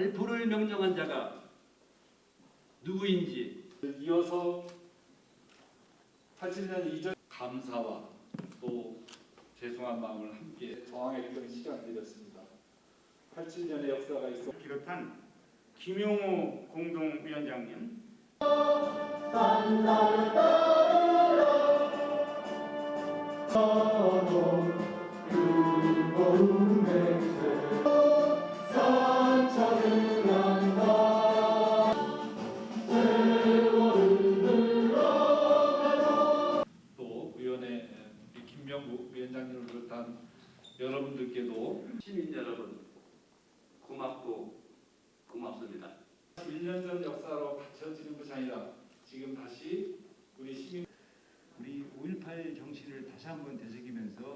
발포를 명령한 자가 누구인지 이어서 87년 이전 감사와 또 죄송한 마음을 함께 저항했던 시간이 되었습니다. 87년의 역사가 있어 비롯한 김용호 공동위원장님 김명국 위원장님을 비롯한 여러분들께도 시민 여러분 고맙고 고맙습니다. 1년 전 역사로 받쳐지는 것이 아니라 지금 다시 우리 시민 우리 5.18 정신을 다시 한번 되새기면서